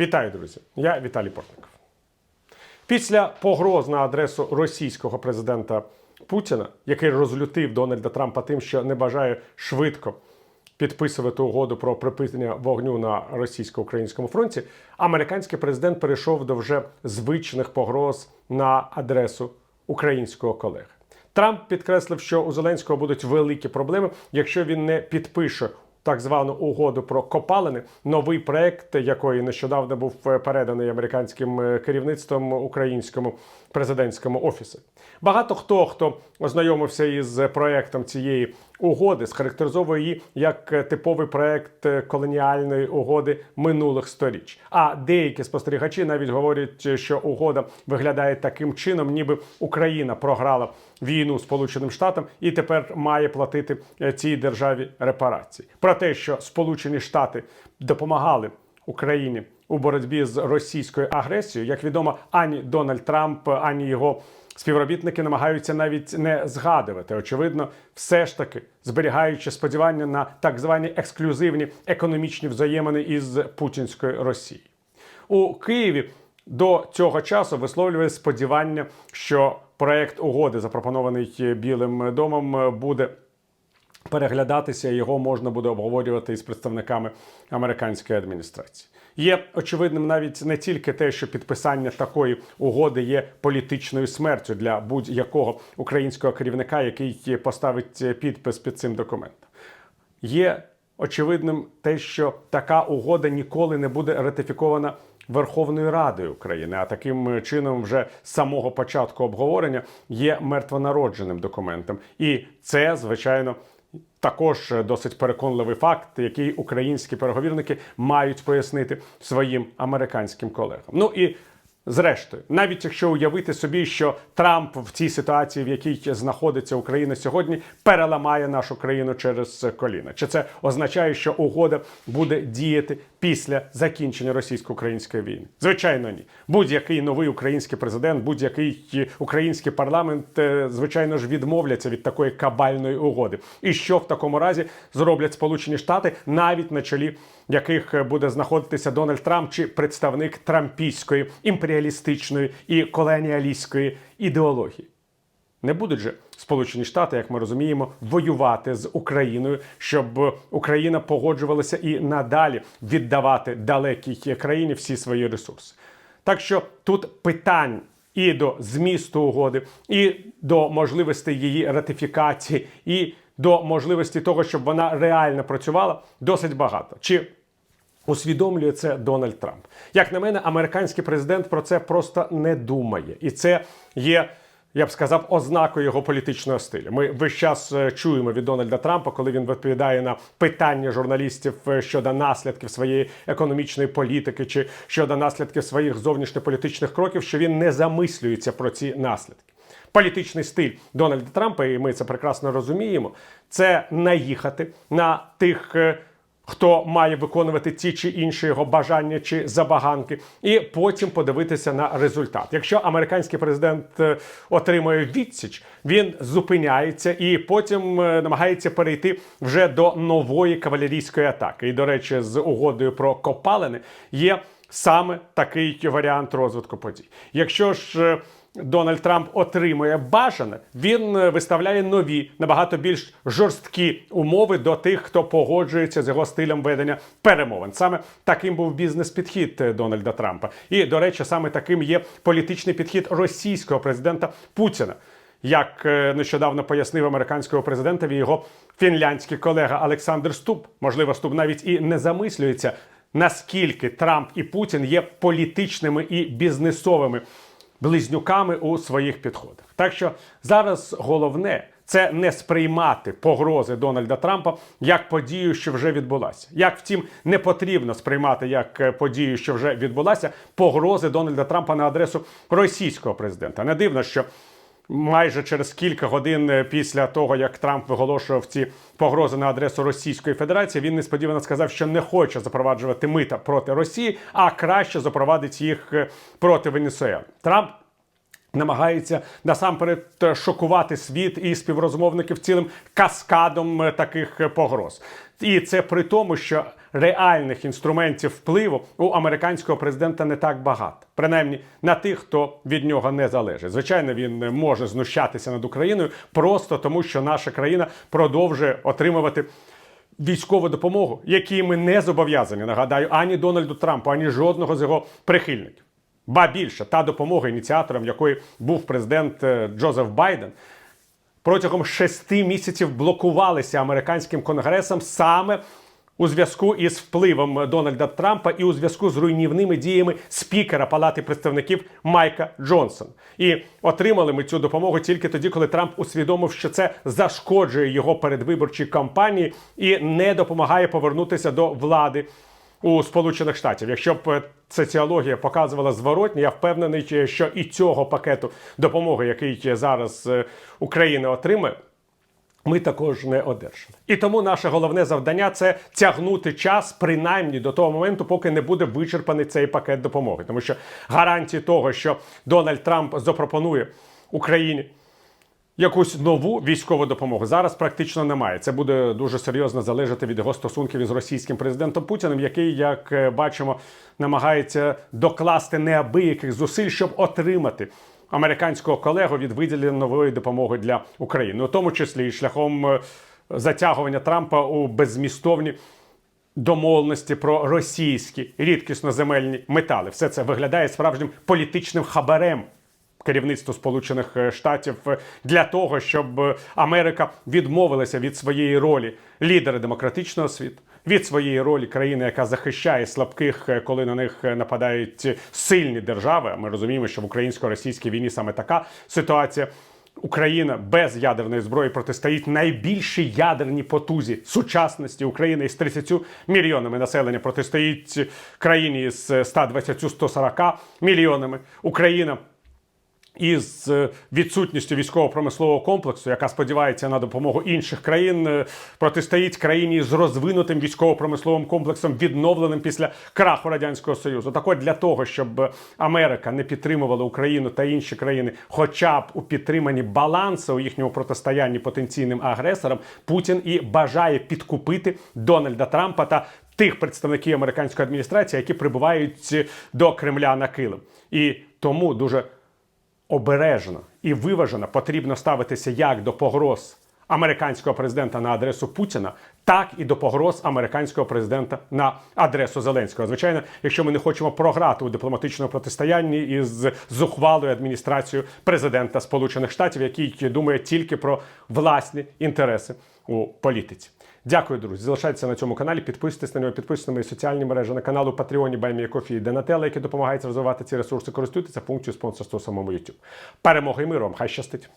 Вітаю, друзі! Я Віталій Портников. Після погроз на адресу російського президента Путіна, який розлютив Дональда Трампа тим, що не бажає швидко підписувати угоду про припинення вогню на російсько-українському фронті, американський президент перейшов до вже звичних погроз на адресу українського колеги. Трамп підкреслив, що у Зеленського будуть великі проблеми, якщо він не підпише так звану угоду про копалини, новий проект, якої нещодавно був е, переданий американським е, керівництвом українському президентському офісу. Багато хто хто ознайомився із проектом цієї угоди, схарактеризовує її як е, типовий проект е, колоніальної угоди минулих сторіч. А деякі спостерігачі навіть говорять, е, що угода виглядає таким чином, ніби Україна програла війну Сполученим Штатам і тепер має платити цій державі репарації. Про те, що Сполучені Штати допомагали Україні у боротьбі з російською агресією, як відомо, ані Дональд Трамп, ані його співробітники намагаються навіть не згадувати. Очевидно, все ж таки зберігаючи сподівання на так звані ексклюзивні економічні взаємини із путінською Росією. У Києві до цього часу висловлює сподівання, що проект угоди, запропонований Білим домом, буде переглядатися, його можна буде обговорювати із представниками американської адміністрації. Є очевидним навіть не тільки те, що підписання такої угоди є політичною смертю для будь-якого українського керівника, який поставить підпис під цим документом. Є очевидним те, що така угода ніколи не буде ратифікована Верховною Радою України, а таким чином, вже з самого початку обговорення є мертвонародженим документом, і це звичайно. Також досить переконливий факт, який українські переговірники мають пояснити своїм американським колегам. Ну і зрештою, навіть якщо уявити собі, що Трамп в цій ситуації, в якій знаходиться Україна сьогодні, переламає нашу країну через коліна, чи це означає, що угода буде діяти після закінчення російсько-української війни? Звичайно, ні. Будь-який новий український президент, будь-який український парламент, е, звичайно ж, відмовляться від такої кабальної угоди. І що в такому разі зроблять Сполучені Штати, навіть на чолі яких буде знаходитися Дональд Трамп чи представник трампійської імперіалістичної і колоніалістської ідеології? Не будуть же Сполучені Штати, як ми розуміємо, воювати з Україною, щоб Україна погоджувалася і надалі віддавати далекій країні всі свої ресурси. Так що тут питань і до змісту угоди, і до можливості її ратифікації, і до можливості того, щоб вона реально працювала, досить багато. Чи Усвідомлює це Дональд Трамп. Як на мене, американський президент про це просто не думає, і це є. Я б сказав, ознакою його політичного стилю. Ми весь час е, чуємо від Дональда Трампа, коли він відповідає на питання журналістів е, щодо наслідків своєї економічної політики чи щодо наслідків своїх зовнішньополітичних кроків, що він не замислюється про ці наслідки. Політичний стиль Дональда Трампа, і ми це прекрасно розуміємо, це наїхати на тих. Хто має виконувати ті чи інші його бажання чи забаганки, і потім подивитися на результат. Якщо американський президент е, отримує відсіч, він зупиняється і потім е, намагається перейти вже до нової кавалерійської атаки. І, до речі, з угодою про копалини є саме такий варіант розвитку подій. Якщо ж е, Дональд Трамп отримує бажане, він е, виставляє нові, набагато більш жорсткі умови до тих, хто погоджується з його стилем ведення перемовин. Саме таким був бізнес-підхід е, Дональда Трампа. І, до речі, саме таким є політичний підхід російського президента Путіна. Як е, нещодавно пояснив американського президентові його фінляндський колега Олександр Ступ, можливо, Ступ навіть і не замислюється, наскільки Трамп і Путін є політичними і бізнесовими близнюками у своїх підходах. Так що зараз головне це не сприймати погрози Дональда Трампа як подію, що вже відбулася. Як втім, не потрібно сприймати як е, подію, що вже відбулася, погрози Дональда Трампа на адресу російського президента. Не дивно, що. Майже через кілька годин е, після того, як Трамп виголошував ці погрози на адресу Російської Федерації, він несподівано сказав, що не хоче запроваджувати мита проти Росії, а краще запровадить їх е, проти Венесуели. Трамп намагається насамперед е, шокувати світ і співрозмовників цілим каскадом таких погроз. І це при тому, що реальних інструментів впливу у американського президента не так багато, принаймні на тих, хто від нього не залежить. Звичайно, він е, може знущатися над Україною просто тому, що наша країна продовжує отримувати військову допомогу, якій ми не зобов'язані. Нагадаю, ані Дональду Трампу, ані жодного з його прихильників. Ба більше та допомога, ініціатором якої був президент е, Джозеф Байден, протягом шести місяців блокувалися американським конгресом саме у зв'язку із впливом Дональда Трампа і у зв'язку з руйнівними діями спікера Палати представників Майка Джонсона. І отримали ми цю допомогу тільки тоді, коли Трамп усвідомив, що це зашкоджує його передвиборчій кампанії і не допомагає повернутися до влади у Сполучених Штатів. Якщо б е, соціологія показувала зворотні, я впевнений, що і цього пакету допомоги, який е, зараз е, Україна отримає. Ми також не одержали. І тому наше головне завдання це тягнути час принаймні до того моменту, поки не буде вичерпаний цей пакет допомоги. Тому що гарантії того, що Дональд Трамп запропонує Україні якусь нову військову допомогу зараз практично немає. Це буде дуже серйозно залежати від його стосунків із російським президентом Путіним, який, як е, бачимо, намагається докласти неабияких зусиль, щоб отримати. Американського колегу від виділення нової допомоги для України, у тому числі і шляхом е, затягування Трампа у беззмістовні домовленості про російські рідкісноземельні метали. Все це виглядає справжнім політичним хабарем керівництву Сполучених е, Штатів е, для того, щоб е, Америка відмовилася від своєї ролі лідера демократичного світу, від своєї ролі країни, яка захищає слабких, коли на них нападають сильні держави. Ми розуміємо, що в українсько-російській війні саме така ситуація. Україна без ядерної зброї протистоїть найбільшій ядерній потузі сучасності України із 30 мільйонами населення протистоїть країні з 120-140 мільйонами. Україна із е, відсутністю військово-промислового комплексу, яка сподівається на допомогу інших країн, е, протистоїть країні з розвинутим військово-промисловим комплексом, відновленим після краху радянського союзу. Так от для того, щоб Америка не підтримувала Україну та інші країни, хоча б у підтриманні балансу у їхньому протистоянні потенційним агресорам, Путін і бажає підкупити Дональда Трампа та тих представників американської адміністрації, які прибувають до Кремля на килим. І тому дуже обережно і виважено потрібно ставитися як до погроз американського президента на адресу Путіна, так і до погроз американського президента на адресу Зеленського. Звичайно, якщо ми не хочемо програти у дипломатичному протистоянні із зухвалою адміністрацією президента Сполучених Штатів, який думає тільки про власні інтереси у політиці. Дякую, друзі. Залишайтеся на цьому каналі. Підписуйтесь на нього, підписуйтесь на мої соціальні мережі на каналу Патреоні Баймія Кофі Денателла, які допомагають розвивати ці ресурси. Користуйтеся функцією спонсорства самому YouTube. Перемоги і миру вам! Хай щастить!